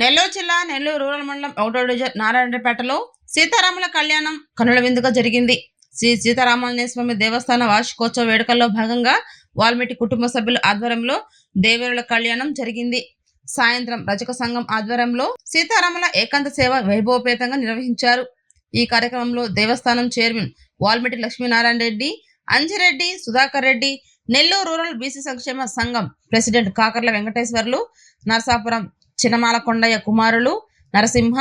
నెల్లూరు జిల్లా నెల్లూరు రూరల్ మండలం ఒకటో డివిజన్ నారాయణపేటలో సీతారాముల కళ్యాణం కనుల విందుగా జరిగింది. శ్రీ సీతారామాంజనేయ స్వామి దేవస్థాన వార్షికోత్సవ వేడుకల్లో భాగంగా వాల్మీటి కుటుంబ సభ్యుల ఆధ్వర్యంలో దేవేరుల కళ్యాణం జరిగింది. సాయంత్రం రజక సంఘం ఆధ్వర్యంలో సీతారాముల ఏకాంత సేవ వైభవపేతంగా నిర్వహించారు. ఈ కార్యక్రమంలో దేవస్థానం chairman Valmiti Lakshminarayana Reddy Anjireddy Sudhakar Reddy Nellore rural BC సంక్షేమ సంఘం ప్రెసిడెంట్ కాకర్ల వెంకటేశ్వర్లు నరసాపురం చినమాల కొండయ్య కుమారులు నరసింహ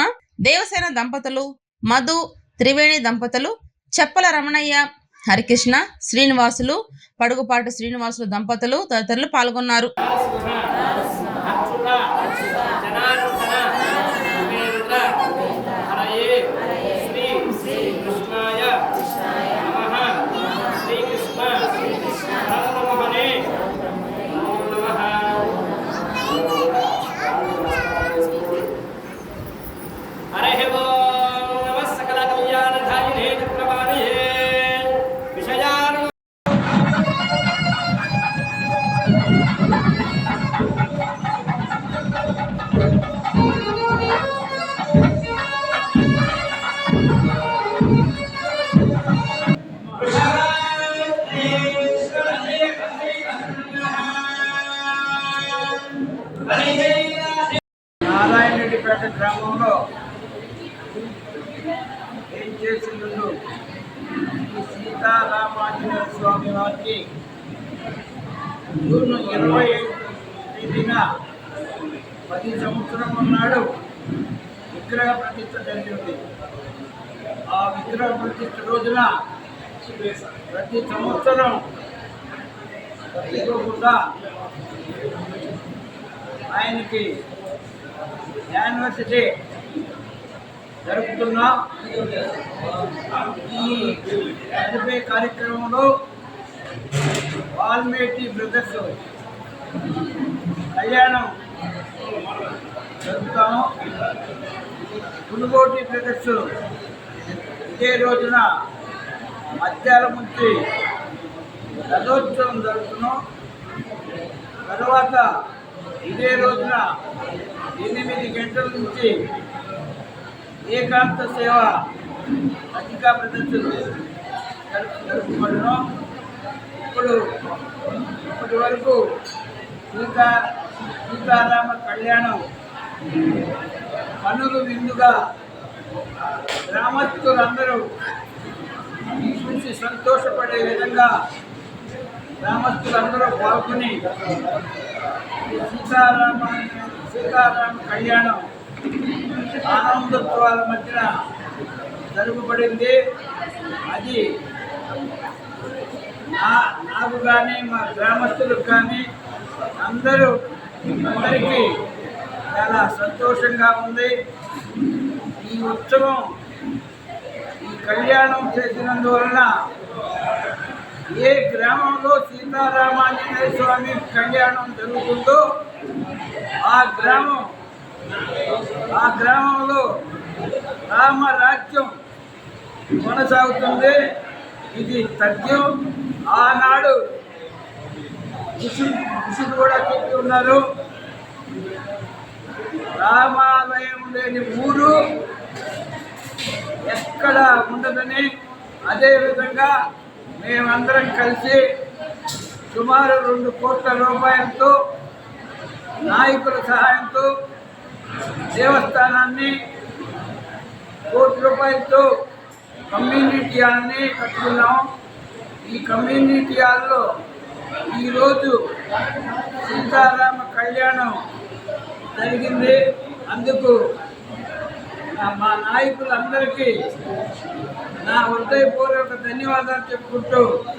దేవసేన దంపతులు మధు త్రివేణి దంపతులు చెప్పల రమణయ్య హరికృష్ణ శ్రీనివాసులు పడుగుపాటి శ్రీనివాసులు దంపతులు తదితరులు పాల్గొన్నారు. నారాయణరెడ్డిపేట గ్రామంలో ఏం చేసిందో ఈ సీతారామాంజనేయ స్వామి వారికి జూన్ ఇరవై తేదీన పది సంవత్సరం ఉన్నాడు విగ్రహ ప్రతిష్ట జరిగింది. ఆ విగ్రహ ప్రతిష్ట రోజున ప్రతి సంవత్సరం కూడా ఆయనకి యానివర్సిటీ జరుపుతున్న. ఈ కార్యక్రమంలో వాల్మీకి బ్రదర్స్ కళ్యాణం జరుపుతాము. పులుగోటి బ్రదర్స్ ఇదే రోజున మధ్యాహ్నం నుంచి రథోత్సవం జరుపుతున్నాం తర్వాత ఇదే రోజున ఎనిమిది గంటల నుంచి ఏకాంత సేవ అధిక ప్రదర్శన జరుపు ఇప్పుడు ఇప్పటి వరకు సీతా సీతారామ కళ్యాణం పనులు విందుగా గ్రామస్తులందరూ చూసి సంతోషపడే విధంగా గ్రామస్తులందరూ పాల్గొని సీతారామ సీతారామ కళ్యాణం ఆనందోత్సవాల మధ్యన జరుగుబడింది. అది నా నాకు కానీ మా గ్రామస్తులకు కానీ అందరూ అందరికీ చాలా సంతోషంగా ఉంది. ఈ ఉత్సవం ఈ కళ్యాణం చేసినందువలన ఏ గ్రామంలో సీతారామాంజనేయ స్వామి కళ్యాణం జరుగుతుందో ఆ గ్రామం ఆ గ్రామంలో రామరాజ్యం కొనసాగుతుంది. ఇది సత్యం. ఆనాడు ఋషులు ఋషులు కూడా చెప్పి ఉన్నారు. రామాలయం లేని ఊరు ఎక్కడ ఉండదని. అదేవిధంగా మేమందరం కలిసి సుమారు రెండు కోట్ల రూపాయలతో నాయకుల సహాయంతో దేవస్థానాన్ని కోటి రూపాయలతో కమ్యూనిటీ హాల్ని కట్టుకున్నాం. ఈ కమ్యూనిటీ హాల్లో ఈరోజు సీతారామ కళ్యాణం జరిగింది. అందుకు మా నాయకులందరికీ నా హృదయపూర్వక ధన్యవాదాలు చెప్పుకుంటూ